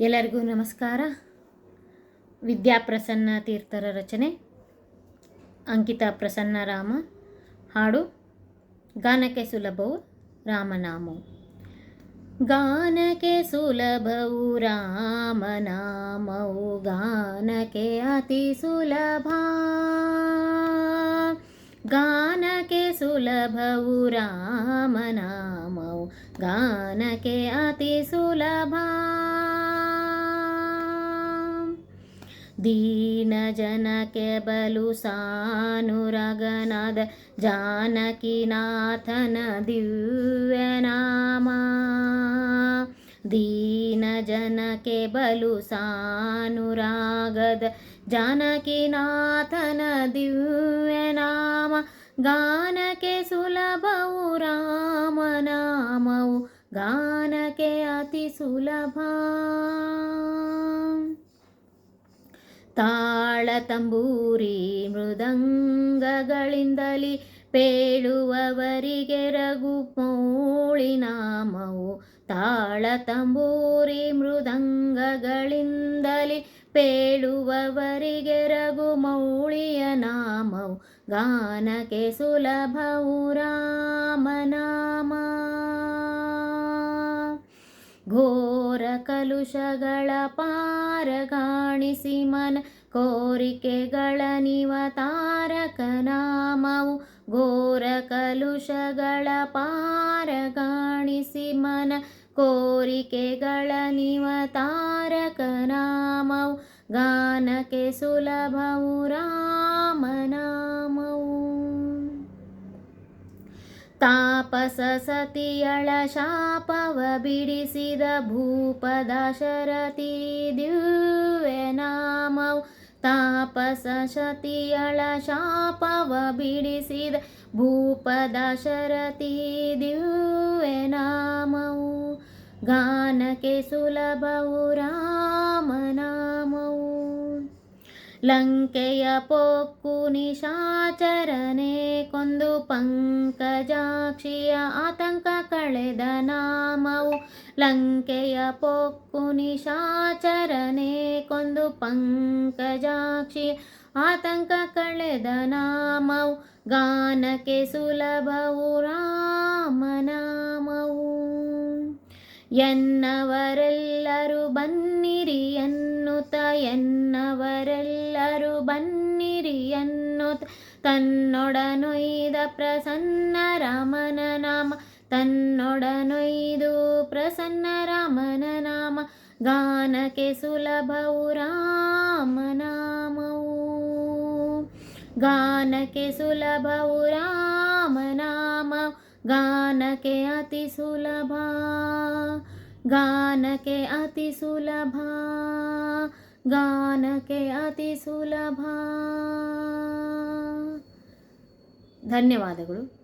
ಎಲ್ಲರಿಗೂ ನಮಸ್ಕಾರ. ವಿದ್ಯಾಪ್ರಸನ್ನ ತೀರ್ಥರ ರಚನೆ. ಅಂಕಿತಾ ಪ್ರಸನ್ನರಾಮ ಹಾಡು ಗಾನಕ್ಕೆ ಸುಲಭವು ರಾಮನಾಮವು. ಗಾನಕ್ಕೆ ಸುಲಭವು ರಾಮನಾಮವು. ಗಾನಕ್ಕೆ ಅತಿ ಸುಲಭ. ಗಾನಕ್ಕೆ ಸುಲಭವು ರಾಮನಾಮವು. ಗಾನಕ್ಕೆ ಅತಿ ದೀನ ಜನಕ್ಕೆ ಬಲು ಸಾನುರಗನಾದ ಜಾನಕಿನಾಥನ ದಿವ್ಯನಾಮ ದೀನ ಜನಕ್ಕೆ ಬಲು ಸಾನುರಾಗದ ಜಾನಕಿನಾಥನ ದಿವ್ಯನಾಮ ಗಾನಕ್ಕೆ ಸುಲಭವು ರಾಮನಾಮವು. ಗಾನಕ್ಕೆ ಅತಿ ಸುಲಭ ತಾಳ ತಂಬೂರಿ ಮೃದಂಗಗಳಿಂದಲಿ ಪೇಳುವವರಿಗೆ ರಘು ನಾಮವು. ತಾಳ ತಂಬೂರಿ ಮೃದಂಗಗಳಿಂದಲಿ ಪೇಳುವವರಿಗೆ ರಘು ಮೌಳಿಯ ನಾಮವು. ಗಾನಕ್ಕೆ ಸುಲಭವು ರಾಮನಾಮ ಘೋರ ಕಲುಷಗಳ ಪಾರಗಾಣಿಸಿ ಮನ ಕೋರಿಕೆಗಳ ನಿವ ತಾರಕ ನಾಮವು ಘೋರ ಕಲುಷಗಳ ಪಾರಗಾಣಿಸಿ ಮನ ಕೋರಿಕೆಗಳ ನಿವ ತಾರಕ ನಾಮವು ಗಾನಕ್ಕೆ ಸುಲಭವು ರಾಮನಾಮವು ತಾಪಸ ಸತಿಯಳ ಶಾಪವ ಬಿಡಿಸಿದ ಭೂಪದ ಶರತಿ ದಿವ್ಯನಾಮವು ತಾಪಸ ಸತಿಯಳ ಶಾಪವ ಬಿಡಿಸಿದ ಭೂಪದ ಶರತಿ ದಿವ್ಯನಾಮವು ಗಾನಕ್ಕೆ ಸುಲಭವು ರಾಮನಾಮವು ಲಂಕೆಯ ಪೊಕ್ಕು ನಿಶಾಚರನೆ ಕೊಂದು ಪಂಕಜಾಕ್ಷಿಯ ಆತಂಕ ಕಳೆದ ನಾಮವು. ಲಂಕೆಯ ಪೊಕ್ಕು ನಿಶಾಚರನೆ ಕೊಂದು ಪಂಕಜಾಕ್ಷಿಯ ಆತಂಕ ಕಳೆದ ನಾಮವು. ಗಾನಕ್ಕೆ ಸುಲಭವು ರಾಮನಾಮವು. ಎನ್ನವರೆಲ್ಲರೂ ಬನ್ನಿರಿ ಎನ್ನುತ್ತ ಎನ್ನುತ್ತ ತನ್ನೊಡನೊಯ್ದ ಪ್ರಸನ್ನ ರಾಮನ ನಾಮ ತನ್ನೊಡನೊಯ್ದು ಪ್ರಸನ್ನ ರಾಮನ ನಾಮ ಗಾನಕ್ಕೆ ಸುಲಭವು ರಾಮನಾಮವು ಗಾನಕ್ಕೆ ಸುಲಭವು ರಾಮನಾಮ ಗಾನಕ್ಕೆ ಅತಿ ಸುಲಭ ಗಾನಕ್ಕೆ ಅತಿ ಸುಲಭ ಗಾನಕ್ಕೆ ಅತಿ ಸುಲಭ ಧನ್ಯವಾದಗಳು.